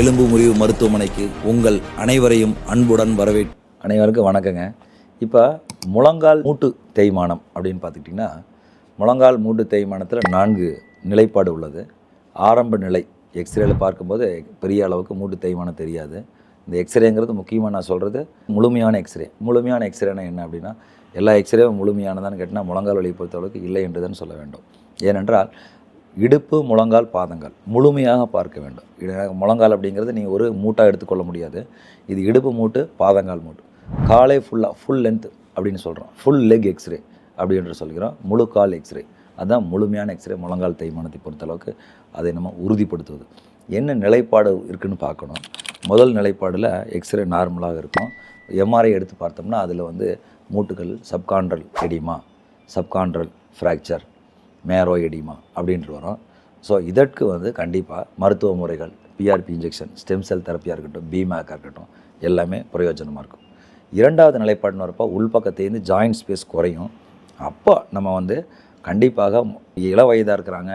எலும்பு முறிவு மருத்துவமனைக்கு உங்கள் அனைவரையும் அன்புடன் வரவே அனைவருக்கும் வணக்கங்க. இப்போ முழங்கால் மூட்டு தேய்மானம் அப்படின்னு பார்த்துக்கிட்டிங்கன்னா முழங்கால் மூட்டு தேய்மானத்தில் நான்கு நிலைப்பாடு உள்ளது. ஆரம்ப நிலை எக்ஸ்ரேல பார்க்கும்போது பெரிய அளவுக்கு மூட்டு தேய்மானம் தெரியாது. இந்த எக்ஸ்ரேங்கிறது முக்கியமாக நான் சொல்கிறது முழுமையான எக்ஸ்ரே முழுமையான எக்ஸ்ரேனா என்ன அப்படின்னா எல்லா எக்ஸ்ரேவும் முழுமையானதான்னு கேட்டால் முழங்கால் வலியை பொறுத்தளவுக்கு இல்லை என்று தான் சொல்ல வேண்டும். ஏனென்றால் இடுப்பு முழங்கால் பாதங்கள். முழுமையாக பார்க்க வேண்டும். இட- முழங்கால் அப்படிங்கிறது நீங்கள் ஒரு மூட்டாக எடுத்துக்கொள்ள முடியாது. இது இடுப்பு மூட்டு பாதங்கால் மூட்டு. காலே ஃபுல்லாக ஃபுல் லென்த் அப்படின்னு சொல்கிறோம் ஃபுல் லெக் எக்ஸ்ரே அப்படின்ற சொல்கிறோம். முழு கால் எக்ஸ்ரே அதுதான் முழுமையான எக்ஸ்ரே முழங்கால் தேய்மானத்தை பொறுத்தளவுக்கு அதை நம்ம உறுதிப்படுத்துவது. என்ன நிலைப்பாடு இருக்குதுன்னு பார்க்கணும். முதல் நிலைப்பாடில் எக்ஸ்ரே நார்மலாக இருக்கும். எம்ஆர்ஐ எடுத்து பார்த்தோம்னா அதில் வந்து மூட்டுகள் subchondral edema subchondral fracture marrow edema அப்படின்ட்டு வரும். ஸோ இதற்கு வந்து கண்டிப்பாக மருத்துவ முறைகள் பிஆர்பி இன்ஜெக்ஷன் ஸ்டெம் செல் தெரப்பியாக இருக்கட்டும் பிமேக்காக இருக்கட்டும் எல்லாமே பிரயோஜனமாக இருக்கும். இரண்டாவது நிலைப்பாடுன்னு வரப்போ உள்பக்கத்துலேருந்து ஜாயிண்ட் ஸ்பேஸ் குறையும். அப்போ நம்ம வந்து கண்டிப்பாக இள வயதாக இருக்கிறாங்க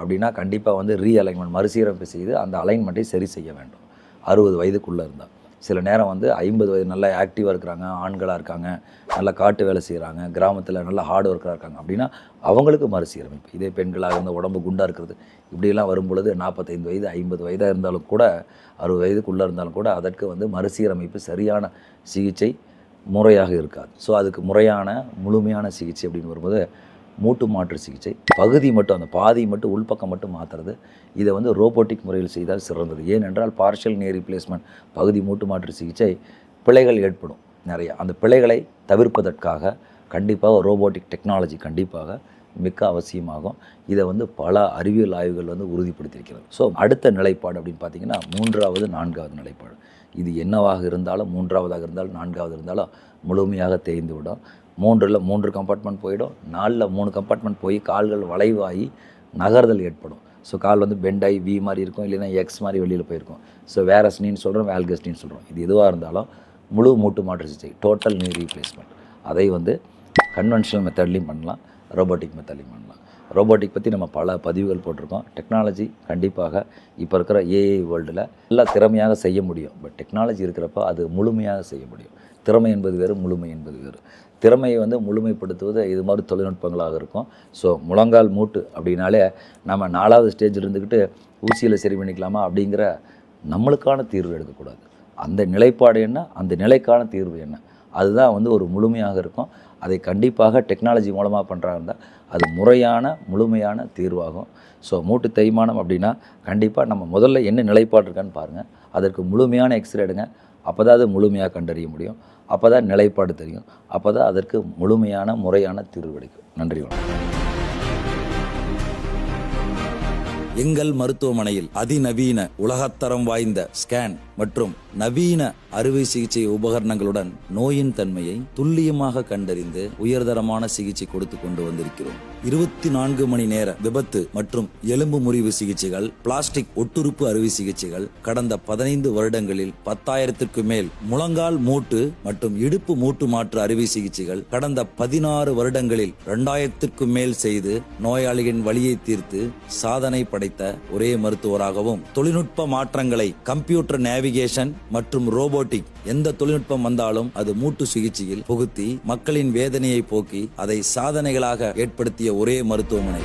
அப்படின்னா கண்டிப்பாக வந்து ரீஅலைன்மெண்ட் மறுசீரமைப்பு செய்து அந்த அலைன்மெண்ட்டை சரி செய்ய வேண்டும். அறுபது வயதுக்குள்ளே இருந்தால் சில நேரம் வந்து ஐம்பது வயது நல்லா ஆக்டிவாக இருக்கிறாங்க ஆண்களாக இருக்காங்க நல்லா காட்டு வேலை செய்கிறாங்க கிராமத்தில் நல்லா ஹார்ட் ஒர்க்கராக இருக்காங்க அப்படின்னா அவங்களுக்கு மறுசீரமைப்பு இதே பெண்களாக இருந்த உடம்பு குண்டாக இருக்கிறது. இப்படியெல்லாம் வரும் பொழுது நாற்பத்தைந்து வயது ஐம்பது வயதாக இருந்தாலும் கூட அறுபது வயதுக்குள்ளே இருந்தாலும் கூட அதற்கு வந்து மறுசீரமைப்பு சரியான சிகிச்சை முறையாக இருக்காது. ஸோ அதுக்கு முறையான முழுமையான சிகிச்சை அப்படின்னு வரும்போது மூட்டு மாற்று சிகிச்சை பகுதி மட்டும் அந்த பாதி மட்டும் உள்பக்கம் மட்டும் மாற்றுறது இதை வந்து ரோபோட்டிக் முறையில் செய்தால் சிறந்தது. ஏனென்றால் பார்ஷியல் நீ ரீப்ளேஸ்மெண்ட் பகுதி மூட்டு மாற்று சிகிச்சை பிழைகள் ஏற்படும் நிறைய. அந்த பிழைகளை தவிர்ப்பதற்காக கண்டிப்பாக ரோபோட்டிக் டெக்னாலஜி கண்டிப்பாக மிக்க அவசியமாகும். இதை வந்து பல அறிவியல் ஆய்வுகள் வந்து உறுதிப்படுத்தியிருக்கிறது. ஸோ அடுத்த நிலைப்பாடு அப்படின்னு பார்த்தீங்கன்னா மூன்றாவது நான்காவது நிலைப்பாடு. இது என்னவாக இருந்தாலும் மூன்றாவதாக இருந்தாலும் நான்காவது இருந்தாலும் முழுமையாக தேய்ந்து விடும் மூன்றில் மூன்று கம்பார்ட்மெண்ட் போயிடும். நாலில் மூணு கம்பார்ட்மெண்ட் போய் கால்கள் வளைவாகி நகர்தல் ஏற்படும். ஸோ கால் வந்து பெண்டாகி வி மாதிரி இருக்கும் இல்லைன்னா எக்ஸ் மாதிரி வெளியில் போயிருக்கும். ஸோ வேரஸ்னின்னு சொல்கிறோம் வேல்கஸ்னின்னு சொல்கிறோம் இது எதுவாக இருந்தாலும் முழு மூட்டு மாற்று சிகிச்சை டோட்டல் நீ ரீப்ளேஸ்மெண்ட் அதை வந்து கன்வென்ஷனல் மெத்தட்லேயும் பண்ணலாம் ரோபோட்டிக் மெத்தட்லையும் பண்ணலாம். ரோபோட்டிக் பற்றி நம்ம பல பதிவுகள் போட்டிருக்கோம். டெக்னாலஜி கண்டிப்பாக இப்போ இருக்கிற ஏஐ வேர்ல்டில் நல்லா திறமையாக செய்ய முடியும். பட் டெக்னாலஜி இருக்கிறப்ப அது முழுமையாக செய்ய முடியும். திறமை என்பது வேறு முழுமை என்பது வேறு. திறமையை வந்து முழுமைப்படுத்துவது இது மாதிரி தொழில்நுட்பங்களாக இருக்கும். ஸோ முழங்கால் மூட்டு அப்படின்னாலே நம்ம நாலாவது ஸ்டேஜ் இருந்துக்கிட்டு ஊசியில் சரி பண்ணிக்கலாமா அப்படிங்கிற நம்மளுக்கான தீர்வு எடுக்கக்கூடாது அந்த நிலைப்பாடு என்ன? அந்த நிலைக்கான தீர்வு என்ன? அதுதான் வந்து ஒரு முழுமையாக இருக்கும். அதை கண்டிப்பாக டெக்னாலஜி மூலமாக பண்ணுறாங்க அது முறையான முழுமையான தீர்வாகும். ஸோ மூட்டு தேய்மானம் அப்படின்னா கண்டிப்பாக நம்ம முதல்ல என்ன நிலைப்பாடு இருக்கான்னு பாருங்கள் அதற்கு முழுமையான எக்ஸ்ரே எடுங்க. அப்போ தான் அது முழுமையாக கண்டறிய முடியும். அப்போ தான் நிலைப்பாடு தெரியும். அப்போ தான் அதற்கு முழுமையான முறையான தீர்வு கிடைக்கும். நன்றி வணக்கம். எங்கள் மருத்துவமனையில் அதிநவீன உலகத்தரம் வாய்ந்த ஸ்கேன் மற்றும் நவீன அறுவை சிகிச்சை உபகரணங்களுடன் நோயின் தன்மையை துல்லியமாக கண்டறிந்து உயர்தரமான சிகிச்சை கொடுத்து கொண்டு வந்திருக்கிறோம். இருபத்தி நான்கு மணி நேர விபத்து மற்றும் எலும்பு முறிவு சிகிச்சைகள் பிளாஸ்டிக் ஒட்டுறுப்பு அறுவை சிகிச்சைகள் கடந்த பதினைந்து வருடங்களில் பத்தாயிரத்திற்கு மேல் முழங்கால் மூட்டு மற்றும் இடுப்பு மூட்டு மாற்று அறுவை சிகிச்சைகள் கடந்த பதினாறு வருடங்களில் இரண்டாயிரத்திற்கும் மேல் செய்து நோயாளியின் வழியை தீர்த்து சாதனை படைத்த ஒரே மருத்துவராகவும் தொழில்நுட்ப மாற்றங்களை கம்ப்யூட்டர் நேவிகேஷன் மற்றும் ரோபோட்டிக் எந்த தொழில்நுட்பம் வந்தாலும் அது மூட்டு சிகிச்சையில் புகுத்தி மக்களின் வேதனையை போக்கி அதை சாதனைகளாக ஏற்படுத்திய ஒரே மருத்துவமனை.